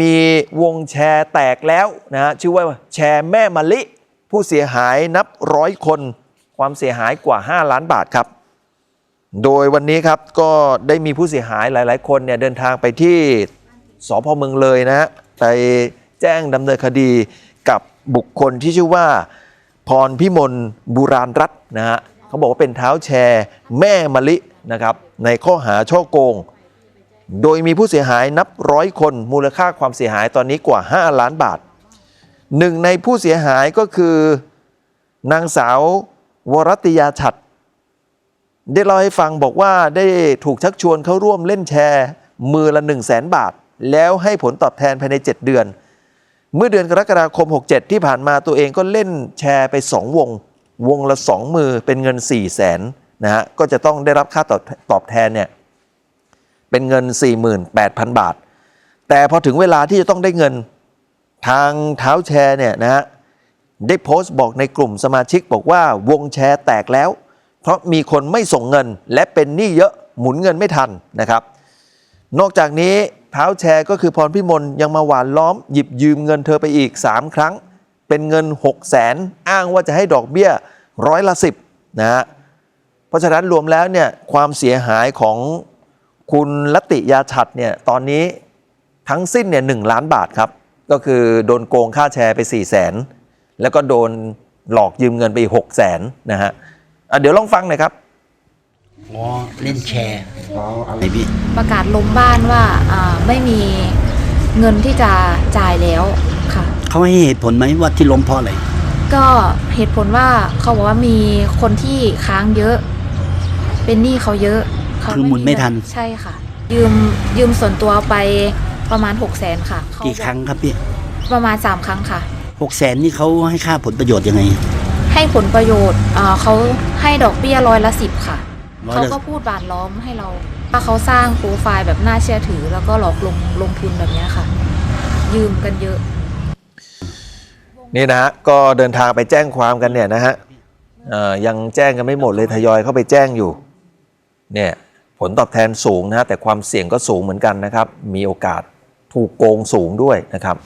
มีวงแชร์แตกแล้วนะฮะชื่อว่าแชร์แม่มะลิ ผู้เสียหายนับร้อยคน ความเสียหายกว่า 5 ล้านบาทครับ โดยวันนี้ครับก็ได้มีผู้เสียหายหลาย ๆ คนเนี่ยเดินทางไปที่สพเมืองเลยนะไปแจ้งดำเนินคดีกับบุคคลที่ชื่อว่า พรพิมลบุราณรัตน์นะฮะเขาบอกว่าเป็นเท้าแชร์แม่มะลินะครับในข้อหาช่อโกง โดยมีผู้เสียหายนับร้อยคนมูลค่าความเสียหายตอนนี้กว่า 5 ล้านบาทหนึ่งในผู้เสียหายก็คือนางสาววรติยาฉัดได้เล่าให้ฟังบอกว่าได้ถูกชักชวนเข้าร่วมเล่นแชร์ มือละ 1 0 0 0 0แสนบาท แล้วให้ผลตอบแทนภายใน 7 เดือน เมื่อเดือนกรกฎาคม 67 ที่ผ่านมาตัวเองก็เล่นแชร์ไป 2 วง วงละ 2 มือเป็นเงิน 4 0 0แสนนะฮะก็จะต้องได้รับค่าตอบตอบแทนเนี่ย เป็นเงิน 48,000 บาท แต่พอถึงเวลาที่จะต้องได้เงินทางเท้าแชร์เนี่ยนะฮะได้โพสต์บอกในกลุ่มสมาชิกบอกว่าวงแชร์แตกแล้ว เพราะมีคนไม่ส่งเงินและเป็นหนี้เยอะหมุนเงินไม่ทันนะครับ นอกจากนี้เท้าแชร์ก็คือพรพิมลยังมาหวานล้อมหยิบยืมเงินเธอไปอีก 3 ครั้ง เป็นเงิน 6 0แสนอ้างว่าจะให้ดอกเบี้ยร้อยละสิบนะฮะเพราะฉะนั้นรวมแล้วเนี่ยความเสียหายของ คุณลติยาฉัดเนี่ยตอนนี้ทั้งสิ้นเนี่ยหล้านบาทครับ ก็คือโดนโกงค่าแชร์ไป 4 0 0แสนแล้วก็โดนหลอกยืมเงินไปอีก6 0แสนนะฮะอะเดี๋ยวลองฟังหน่อยครับอ๋อเล่นแชร์ไอพี่ประกาศล้มบ้านว่าอ่าไม่มีเงินที่จะจ่ายแล้วค่ะเขาให้เหตุผลไหมว่าที่ล้มเพราะอะไรก็เหตุผลว่าเขาบอกว่ามีคนที่ค้างเยอะ เป็นหนี้เขาเยอะ เขาคือหมุนไม่ทันเงิใช่ค่ะ ยืมยืมส่วนตัวไปประมาณ6 0แสนค่ะเขากี่ครั้งครับพี่ประมาณ3ครั้งค่ะหกแสนนี่เขาให้ค่าผลประโยชน์ยังไง ให้ผลประโยชน์อ่าเขาให้ดอกเบี้ยร้อยละสิบค่ะร้อยละเขาก็พูดบานล้อมให้เราว่าเขาสร้างโปรไฟล์แบบน่าเชื่อถือ แล้วก็หลอกลงลงทุนแบบเนี้ยค่ะ ยืมกันเยอะ นี่นะฮะก็เดินทางไปแจ้งความกันเนี่ยนะฮะเอ่อยังแจ้งกันไม่หมดเลยทยอยเข้าไปแจ้งอยู่ เนี่ย ผลตอบแทนสูงนะฮะแต่ความเสี่ยงก็สูงเหมือนกันนะครับ มีโอกาสถูกโกงสูงด้วยนะครับ